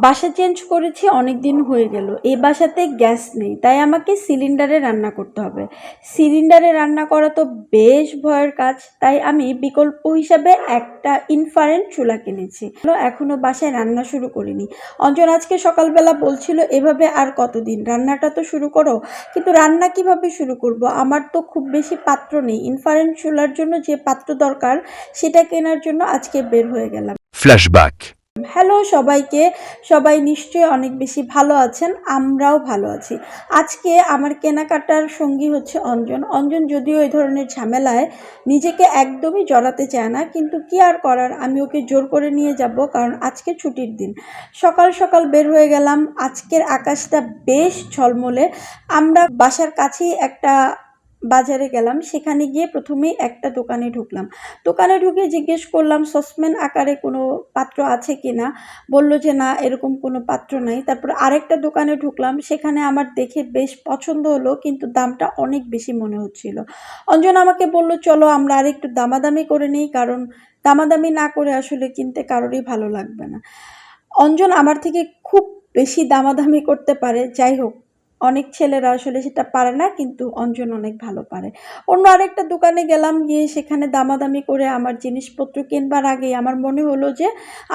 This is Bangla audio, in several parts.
বাসা চেঞ্জ করেছি অনেক দিন হয়ে গেল। এই বাসাতে গ্যাস নেই, তাই আমাকে সিলিন্ডারে রান্না করতে হবে। সিলিন্ডারে রান্না করা তো বেশ ভয়ের কাজ, তাই আমি বিকল্প হিসাবে একটা ইনফারেন্ট চুলা কিনেছি। এখনও বাসায় রান্না শুরু করিনি। অঞ্জন আজকে সকালবেলা বলছিল, এভাবে আর কতদিন? রান্নাটা তো শুরু করো। কিন্তু রান্না কীভাবে শুরু করব? আমার তো খুব বেশি পাত্র নেই। ইনফারেন্ট চুলার জন্য যে পাত্র দরকার, সেটা কেনার জন্য আজকে বের হয়ে গেলাম। Flashback. হ্যালো সবাইকে। সবাই নিশ্চয়ই অনেক বেশি ভালো আছেন, আমরাও ভালো আছি। আজকে আমার কেনাকাটার সঙ্গী হচ্ছে অঞ্জন। অঞ্জন যদিও এই ধরনের ঝামেলায় নিজেকে একদমই জড়াতে চায় না, কিন্তু কি আর করার? আমি ওকে জোর করে নিয়ে যাব কারণ আজকে ছুটির দিন। সকাল সকাল বের হয়ে গেলাম। আজকের আকাশটা বেশ ঝলমলে। আমরা বাসার কাছেই একটা বাজারে গেলাম, সেখানে গিয়ে প্রথমেই একটা দোকানে ঢুকলাম। দোকানে ঢুকে জিজ্ঞেস করলাম সসপ্যান আকারে কোনো পাত্র আছে কি না? বলল যে, না, এরকম কোনো পাত্র নাই। তারপর আরেকটা দোকানে ঢুকলাম, সেখানে আমার দেখে বেশ পছন্দ হলো, কিন্তু দামটা অনেক বেশি মনে হচ্ছিল। অঞ্জন আমাকে বলল, চলো, আমরা আরেকটু দামাদামি করে নিই, কারণ দামাদামি না করে আসলে কিনতে কারোরই ভালো লাগবে না। অঞ্জন আমার থেকে খুব বেশি দামাদামি করতে পারে, যাই হোক অনেক ছেলেরা আসলে সেটা পারে না, কিন্তু অঞ্জন অনেক ভালো পারে। অন্য আরেকটা দোকানে গেলাম, গিয়ে সেখানে দামাদামি করে আমার জিনিসপত্র কিনবার আগে আমার মনে হলো যে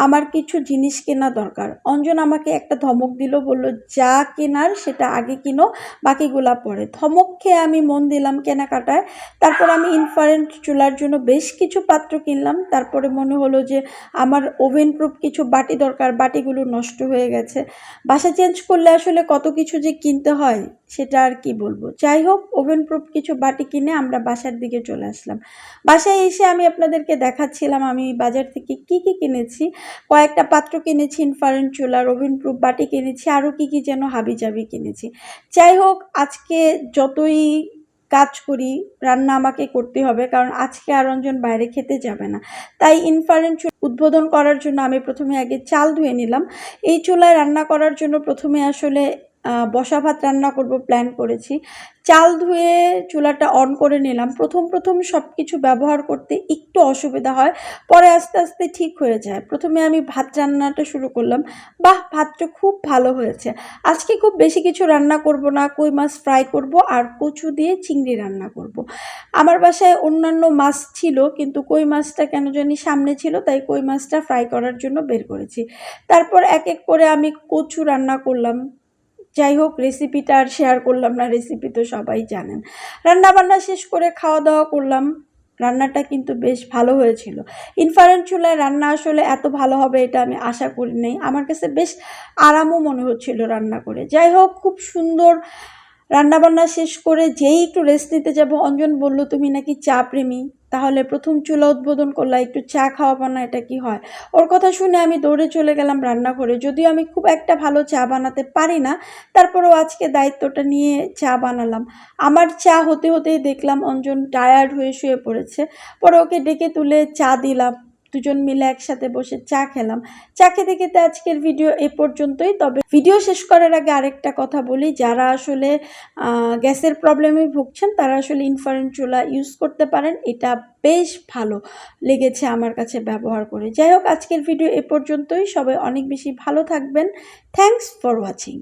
আমার কিছু জিনিস কেনা দরকার। অঞ্জন আমাকে একটা ধমক দিল, বলল, যা কেনার সেটা আগে কিনো, বাকিগুলা পরে। ধমক খেয়ে আমি মন দিলাম কেনাকাটায়। তারপর আমি ইনফারেন্ট চুলার জন্য বেশ কিছু পাত্র কিনলাম। তারপরে মনে হলো যে আমার ওভেন প্রুফ কিছু বাটি দরকার, বাটিগুলো নষ্ট হয়ে গেছে। বাসা চেঞ্জ করলে আসলে কত কিছু যে কিনতে হয়, সেটা আর কি বলব? যাই হোক ওভেন প্রুফ কিছু বাটি কিনে আমরা বাসার দিকে চলে আসলাম। বাসায় এসে আমি আপনাদেরকে দেখাচ্ছিলাম আমি বাজার থেকে কি কি কিনেছি। কয়েকটা পাত্র কিনেছি ইনফারেন্ট চুলার ওভেন প্রুফ বাটি কিনেছি, আরও কি কি যেন হাবি জাবি কিনেছি। যাই হোক আজকে যতই কাজ করি, রান্না আমাকে করতে হবে, কারণ আজকে আর অঞ্জন বাইরে খেতে যাবে না। তাই ইনফারেন্ট উদ্বোধন করার জন্য আমি প্রথমে আগে চাল ধুয়ে নিলাম। এই চুলায় রান্না করার জন্য প্রথমে আসলে বসা ভাত রান্না করব প্ল্যান করেছি। চাল ধুয়ে চুলাটা অন করে নিলাম। প্রথম প্রথম সব কিছু ব্যবহার করতে একটু অসুবিধা হয়, পরে আস্তে আস্তে ঠিক হয়ে যায়। প্রথমে আমি ভাত রান্নাটা শুরু করলাম। বাহ, ভাতটা খুব ভালো হয়েছে। আজকে খুব বেশি কিছু রান্না করব না, কই মাছ ফ্রাই করব আর কচু দিয়ে চিংড়ি রান্না করব। আমার বাসায় অন্যান্য মাছ ছিল, কিন্তু কই মাছটা কেন জানি সামনে ছিল, তাই কই মাছটা ফ্রাই করার জন্য বের করেছি। তারপর এক এক করে আমি কচু রান্না করলাম। যাই হোক রেসিপিটা আর শেয়ার করলাম না রেসিপি তো সবাই জানেন। রান্না বান্না শেষ করে খাওয়া দাওয়া করলাম। রান্নাটা কিন্তু বেশ ভালো হয়েছিল। ইনফারেন্ট চুলায় রান্না আসলে এত ভালো হবে এটা আমি আশা করি নাই। আমার কাছে বেশ আরামও মনে হচ্ছিল রান্না করে। যাই হোক, খুব সুন্দর রান্নাবান্না শেষ করে যেই একটু রেস্ট নিতে যাব। অঞ্জন বলল, তুমি নাকি চা প্রেমী? তাহলে প্রথম চুলা উদ্বোধন করলাম একটু চা খাওয়াবো না এটা কি হয়? ওর কথা শুনে আমি দৌড়ে চলে গেলাম রান্নাঘরে। যদিও আমি খুব একটা ভালো চা বানাতে পারি না, তারপরেও আজকে দায়িত্বটা নিয়ে চা বানালাম। আমার চা হতে হতেই দেখলাম অঞ্জন টায়ার্ড হয়ে শুয়ে পড়েছে। পরে ওকে ডেকে তুলে চা দিলাম। দুজন মিলে একসাথে বসে চা খেলাম। চা খেতে খেতে আজকের ভিডিও এ পর্যন্তই। তবে ভিডিও শেষ করার আগে আরেকটা কথা বলি। যারা আসলে গ্যাসের প্রবলেমে ভুগছেন, তারা আসলে ইনফারেন্ট চুলা ইউজ করতে পারেন। এটা বেশ ভালো লেগেছে আমার কাছে ব্যবহার করে। যাই হোক, আজকের ভিডিও এ পর্যন্তই। সবাই অনেক বেশি ভালো থাকবেন। Thanks for watching